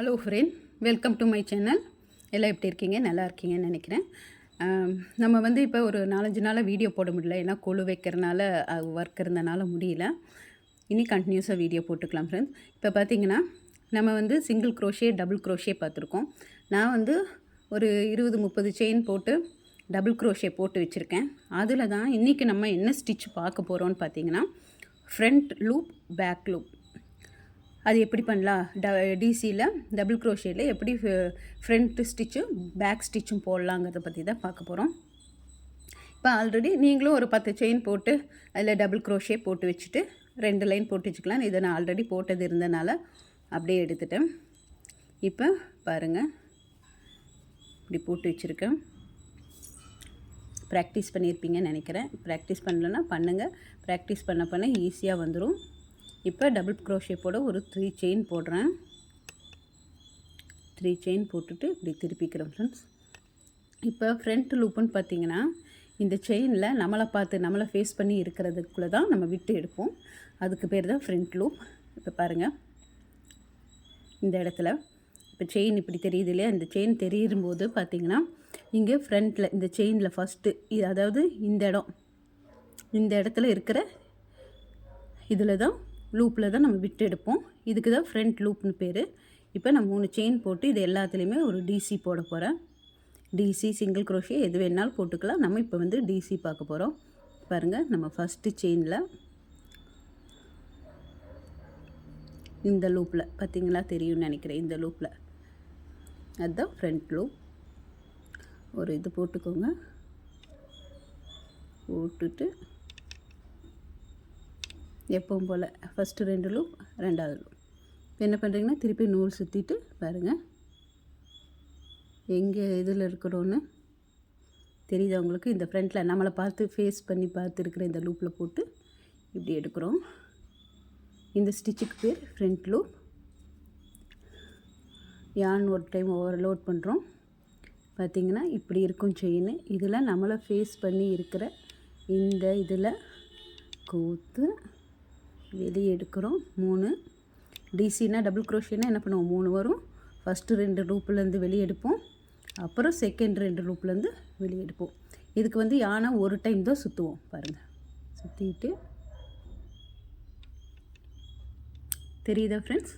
Hello friend welcome to my channel எல்லாம் எப்படி இருக்கீங்க? நல்லா இருக்கீங்கன்னு நினைக்கிறேன். நம்ம வந்து இப்போ ஒரு நாலஞ்சு நாளாக வீடியோ போட முடியல. ஏன்னா கொழு வைக்கிறனால ஒர்க் இருந்தனால முடியல. இனி கண்டினியூஸாக வீடியோ போட்டுக்கலாம் ஃப்ரெண்ட்ஸ் இப்போ பார்த்தீங்கன்னா நம்ம வந்து சிங்கிள் க்ரோஷே டபுள் க்ரோஷே பார்த்துருக்கோம் நான் வந்து ஒரு இருபது முப்பது செயின் போட்டு டபுள் க்ரோஷே போட்டு வச்சுருக்கேன். அதில் தான் இன்றைக்கி நம்ம என்ன ஸ்டிச் பார்க்க போகிறோம்னு பார்த்தீங்கன்னா ஃப்ரண்ட் லூப் பேக் லூப் அது எப்படி பண்ணலாம்? ட டிசியில் டபுள் க்ரோஷேயில் எப்படி ஃப்ரண்ட் ஸ்டிச்சும் பேக் ஸ்டிச்சும் போடலாங்கிறத பற்றி தான் பார்க்க போகிறோம் இப்போ ஆல்ரெடி நீங்களும் ஒரு பத்து செயின் போட்டு அதில் டபுள் க்ரோஷே போட்டு வச்சுட்டு ரெண்டு லைன் போட்டு வச்சுக்கலாம். இதை நான் ஆல்ரெடி போட்டது இருந்தனால அப்படியே எடுத்துட்டேன். இப்போ பாருங்கள் இப்படி போட்டு வச்சுருக்கேன். ப்ராக்டிஸ் பண்ணியிருப்பீங்கன்னு நினைக்கிறேன். ப்ராக்டிஸ் பண்ணலன்னா பண்ணுங்கள் ப்ராக்டிஸ் பண்ண பண்ண ஈஸியாக வந்துடும் இப்போ டபுள் க்ரோஷே போட ஒரு த்ரீ செயின் போடுறேன். த்ரீ செயின் போட்டுட்டு இப்படி திருப்பிக்கிறோம் ஃப்ரெண்ட்ஸ் இப்போ ஃப்ரண்ட் லூப்புன்னு பார்த்தீங்கன்னா இந்த செயினில் நம்மளை பார்த்து நம்மளை ஃபேஸ் பண்ணி இருக்கிறதுக்குள்ளே தான் நம்ம விட்டு எடுப்போம். அதுக்கு பேர் தான் ஃப்ரண்ட் லூப் இப்போ பாருங்கள் இந்த இடத்துல இப்போ செயின் இப்படி தெரியுது இல்லையா? இந்த செயின் தெரியும் போது பார்த்தீங்கன்னா இங்கே ஃப்ரண்ட்டில் இந்த செயினில் ஃபஸ்ட்டு இது அதாவது இந்த இடம் இந்த இடத்துல இருக்கிற இதில் தான் லூப்பில் தான் நம்ம விட்டு எடுப்போம். இதுக்கு தான் ஃப்ரண்ட் லூப்னு பேர். இப்போ நான் மூணு செயின் போட்டு இது எல்லாத்துலேயுமே ஒரு டிசி போட போகிறேன் டிசி சிங்கிள் க்ரோஷே எது வேணாலும் போட்டுக்கலாம். நம்ம இப்போ வந்து டிசி பார்க்க போகிறோம் பாருங்கள் நம்ம ஃபஸ்ட்டு செயினில் இந்த லூப்பில் பார்த்தீங்களா தெரியும்னு நினைக்கிறேன் இந்த லூப்பில் அதுதான் ஃப்ரண்ட் லூப் ஒரு இது போட்டுக்கோங்க. போட்டுட்டு எப்பவும் போல் ஃபஸ்ட்டு ரெண்டு லூப் ரெண்டாவது லூப் இப்போ என்ன பண்ணுறீங்கன்னா திருப்பி நூல் சுற்றிட்டு பாருங்கள் எங்கே இதில் இருக்கிறோன்னு தெரியுது உங்களுக்கு? இந்த ஃப்ரண்ட்டில் நம்மளை பார்த்து ஃபேஸ் பண்ணி பார்த்து இருக்கிற இந்த லூப்பில் போட்டு இப்படி எடுக்கிறோம். இந்த ஸ்டிச்சுக்கு பேர் ஃப்ரண்ட் லூப் யான் ஒரு டைம் ஓவர்லோட் பண்ணுறோம் பார்த்தீங்கன்னா இப்படி இருக்கும் செயின் இதில் நம்மளை ஃபேஸ் பண்ணி இருக்கிற இந்த இதில் கோத்து வெளியே எடுக்கிறோம் மூணு டிசினா டபுள் க்ரோஷினா என்ன பண்ணுவோம்? மூணு வரும். ஃபஸ்ட்டு ரெண்டு லூப்லேருந்து வெளியே எடுப்போம் அப்புறம் செகண்ட் ரெண்டு லூப்லேருந்து வெளியே எடுப்போம் இதுக்கு வந்து யானை ஒரு டைம் தான் சுற்றுவோம் பாருங்கள் சுற்றிட்டு தெரியுதா ஃப்ரெண்ட்ஸ்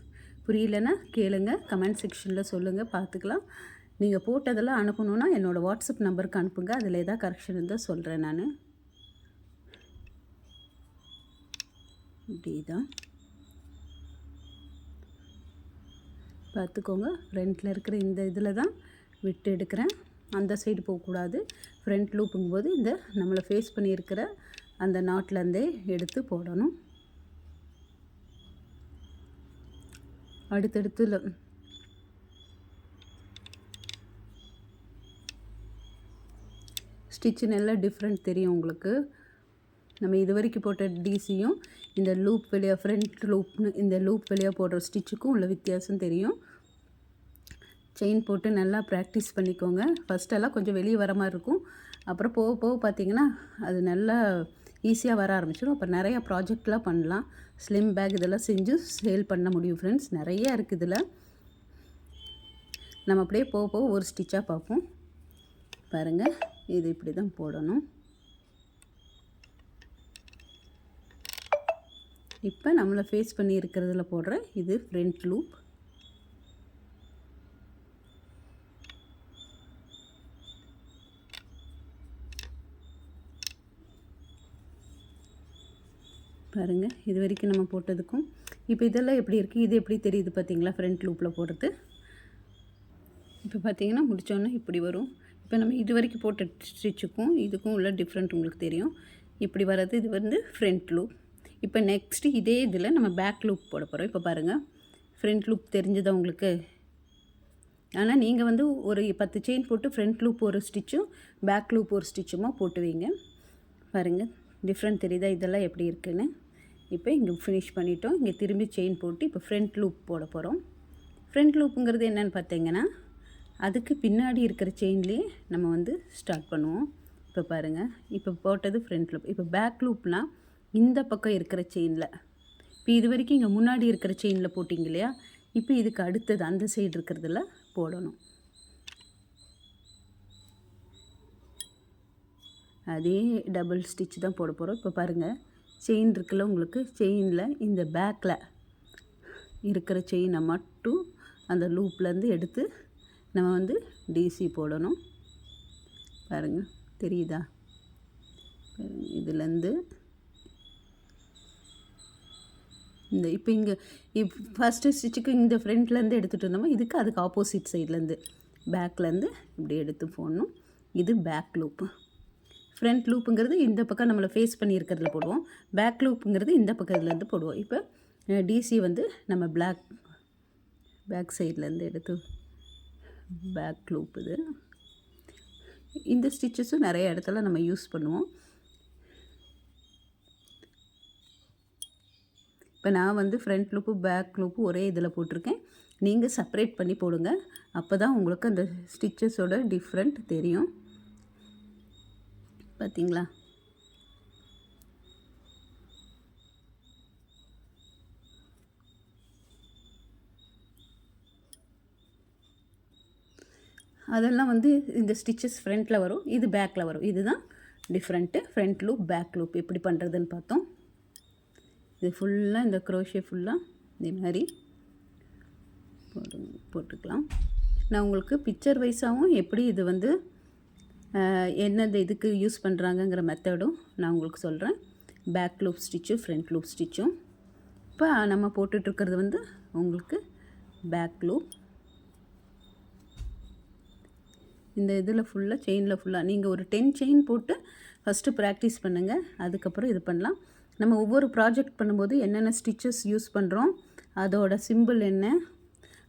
புரியலன்னா கேளுங்க. கமெண்ட் செக்ஷனில் சொல்லுங்கள் பார்த்துக்கலாம். நீங்கள் போட்டதெல்லாம் அனுப்பணுன்னா என்னோடய வாட்ஸ்அப் நம்பருக்கு அனுப்புங்க. அதில் எதாவது கரெக்ஷன் இருந்தால் சொல்கிறேன் நான். இப்படி தான் பார்த்துக்கோங்க ஃப்ரண்ட்டில் இருக்கிற இந்த இதில் தான் விட்டு எடுக்கிறேன். அந்த சைடு போகக்கூடாது. ஃப்ரண்ட் லூப்புங்கும்போது இந்த நம்மளை ஃபேஸ் பண்ணியிருக்கிற அந்த நாட்லேருந்தே எடுத்து போடணும். அடுத்தடுத்து ஸ்டிச்சு நல்லா டிஃப்ரெண்ட் தெரியும் உங்களுக்கு. நம்ம இது வரைக்கும் போட்ட டிசியும் இந்த லூப் வழியாக ஃப்ரண்ட் லூப்னு இந்த லூப் வழியாக போடுற ஸ்டிச்சுக்கும் உள்ள வித்தியாசம் தெரியும். செயின் போட்டு நல்லா ப்ராக்டிஸ் பண்ணிக்கோங்க. ஃபஸ்ட்டெல்லாம் கொஞ்சம் வெளியே வர மாதிரி இருக்கும். அப்புறம் போக போக பார்த்தீங்கன்னா அது நல்லா ஈஸியாக வர ஆரம்பிச்சிடும். அப்போ நிறையா ப்ராஜெக்ட்லாம் பண்ணலாம். ஸ்லிம் பேக் இதெல்லாம் செஞ்சு சேல் பண்ண முடியும் ஃப்ரெண்ட்ஸ் நிறையா இருக்குது இதில். நம்ம அப்படியே போக போக ஒரு ஸ்டிச்சாக பார்ப்போம். பாருங்கள் இது இப்படி தான் போடணும். இப்போ நம்மளை ஃபேஸ் பண்ணி இருக்கிறதுல போடுற இது ஃப்ரண்ட் லூப் பாருங்கள் இது வரைக்கும் நம்ம போட்டதுக்கும் இப்போ இதெல்லாம் எப்படி இருக்குது இது எப்படி தெரியுது பார்த்தீங்களா ஃப்ரண்ட் லூப்பில் போடுறது? இப்போ பார்த்தீங்கன்னா முடித்தோன்னே இப்படி வரும். இப்போ நம்ம இது வரைக்கும் போட்ட ஸ்டிச்சுக்கும் இதுக்கும் உள்ள டிஃப்ரெண்ட் உங்களுக்கு தெரியும். இப்படி வர்றது இது வந்து ஃப்ரண்ட் லூப் இப்போ நெக்ஸ்ட்டு இதே இதில் நம்ம பேக் லூப் போட போகிறோம் இப்போ பாருங்கள் ஃப்ரண்ட் லூப் தெரிஞ்சதா உங்களுக்கு? ஆனால் நீங்கள் வந்து ஒரு பத்து செயின் போட்டு ஃப்ரண்ட் லூப் ஒரு ஸ்டிச்சும் பேக் லூப் ஒரு ஸ்டிச்சுமா போட்டு வைங்க. பாருங்கள் டிஃப்ரெண்ட் தெரியுதா? இதெல்லாம் எப்படி இருக்குன்னு. இப்போ இங்கே ஃபினிஷ் பண்ணிட்டோம். இங்கே திரும்பி செயின் போட்டு இப்போ ஃப்ரண்ட் லூப் போட போகிறோம் ஃப்ரண்ட் லூப்புங்கிறது என்னன்னு பார்த்தீங்கன்னா அதுக்கு பின்னாடி இருக்கிற செயின்லேயே நம்ம வந்து ஸ்டார்ட் பண்ணுவோம். இப்போ பாருங்கள் இப்போ போட்டது ஃப்ரண்ட் லூப் இப்போ பேக் லூப்னால் இந்த பக்கம் இருக்கிற செயினில் இப்போ இது வரைக்கும் இங்கே முன்னாடி இருக்கிற செயினில் போட்டிங்க இல்லையா? இப்போ இதுக்கு அடுத்தது அந்த சைடு இருக்கிறதுல போடணும். அதே டபுள் ஸ்டிச் தான் போட போகிறோம் இப்போ பாருங்கள் செயின் இருக்குல்ல உங்களுக்கு? செயினில் இந்த பேக்கில் இருக்கிற செயினை மட்டும் அந்த லூப்லேருந்து எடுத்து நம்ம வந்து டிசி போடணும். பாருங்கள் தெரியுதா? இதுலேருந்து இந்த இப்போ இங்கே இப் ஃபஸ்ட்டு ஸ்டிச்சுக்கு இந்த ஃப்ரண்ட்லேருந்து எடுத்துகிட்டு இருந்தோமோ இதுக்கு அதுக்கு ஆப்போசிட் சைட்லேருந்து பேக்லேருந்து இப்படி எடுத்து போடணும். இது பேக் லூப்பு ஃப்ரண்ட் லூப்புங்கிறது இந்த பக்கம் நம்மளை ஃபேஸ் பண்ணியிருக்கிறதுல போடுவோம். பேக் லூப்புங்கிறது இந்த பக்கத்துலேருந்து போடுவோம். இப்போ டிசி வந்து நம்ம பிளாக் பேக் சைட்லேருந்து எடுத்து பேக் லூப் இது. இந்த ஸ்டிச்சஸும் நிறைய இடத்துல நம்ம யூஸ் பண்ணுவோம். இப்போ நான் வந்து ஃப்ரண்ட் லூப்பு பேக் லூப்பு ஒரே இதில் போட்டிருக்கேன். நீங்கள் செப்பரேட் பண்ணி போடுங்க. அப்போ தான் உங்களுக்கு அந்த ஸ்டிச்சஸோட டிஃப்ரெண்ட் தெரியும். பார்த்தீங்களா? அதெல்லாம் வந்து இந்த ஸ்டிச்சஸ் ஃப்ரண்ட்டில் வரும். இது பேக்கில் வரும். இதுதான் different front loop back loop எப்படி பண்ணுறதுன்னு பார்த்தோம். இது ஃபுல்லாக இந்த க்ரோஷே ஃபுல்லாக இதே மாதிரி போட்டு போட்டுக்கலாம். நான் உங்களுக்கு பிக்சர் வைஸாகவும் எப்படி இது வந்து என்னது இதுக்கு யூஸ் பண்ணுறாங்கங்கிற மெத்தடும் நான் உங்களுக்கு சொல்கிறேன் பேக் லூப் ஸ்டிச்சும் ஃப்ரண்ட் லூப் ஸ்டிச்சும் இப்போ நம்ம போட்டுட்ருக்கிறது வந்து உங்களுக்கு பேக் லூப் இந்த இதில் ஃபுல்லாக செயினில் ஃபுல்லாக நீங்கள் ஒரு டென் செயின் போட்டு ஃபஸ்ட்டு ப்ராக்டிஸ் பண்ணுங்கள் அதுக்கப்புறம் இது பண்ணலாம். நம்ம ஒவ்வொரு ப்ராஜெக்ட் பண்ணும்போது என்னென்ன ஸ்டிச்சஸ் யூஸ் பண்ணுறோம் அதோட சிம்பிள் என்ன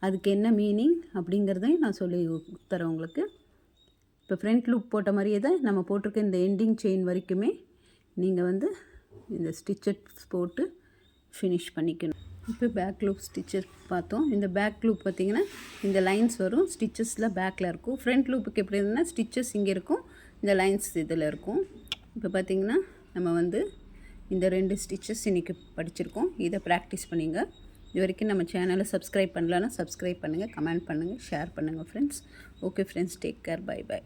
அதுக்கு என்ன மீனிங் அப்படிங்கிறதையும் நான் சொல்லி தரேன் உங்களுக்கு. இப்போ ஃப்ரண்ட் லூப் போட்ட மாதிரியே தான் நம்ம போட்டிருக்க இந்த எண்டிங் செயின் வரைக்குமே நீங்கள் வந்து இந்த ஸ்டிச்சஸ் போட்டு ஃபினிஷ் பண்ணிக்கணும். இப்போ பேக் லூப் ஸ்டிச்சஸ் பார்த்தோம். இந்த பேக் லூப் பார்த்திங்கன்னா இந்த லைன்ஸ் வரும் ஸ்டிச்சஸில் பேக்கில் இருக்கும். ஃப்ரண்ட் லூப்புக்கு எப்படி இருந்ததுன்னா ஸ்டிச்சஸ் இங்கே இருக்கும் இந்த லைன்ஸ் இதில் இருக்கும். இப்போ பார்த்திங்கன்னா நம்ம வந்து இந்த ரெண்டு ஸ்டிச்சஸ் இன்றைக்கி படிச்சிருக்கோம். இதை ப்ராக்டிஸ் பண்ணிங்க. இது வரைக்கும் நம்ம சேனலை சப்ஸ்கிரைப் பண்ணலன்னா சப்ஸ்கிரைப் பண்ணுங்கள் கமெண்ட் பண்ணுங்கள் ஷேர் பண்ணுங்கள் friends okay friends take care bye bye